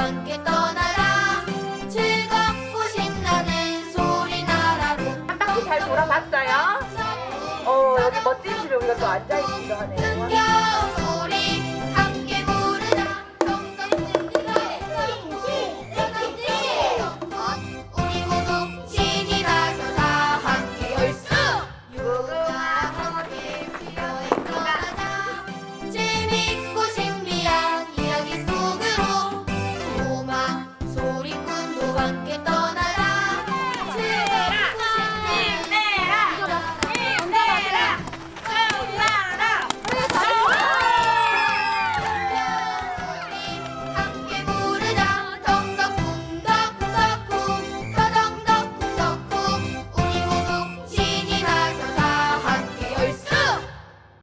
함께 떠나라 즐겁고 신나는 소리 나라로 한 바퀴 잘 돌아봤어요? 네. 어, 여기 멋진 집에 우리가 또 앉아있기도 하네요.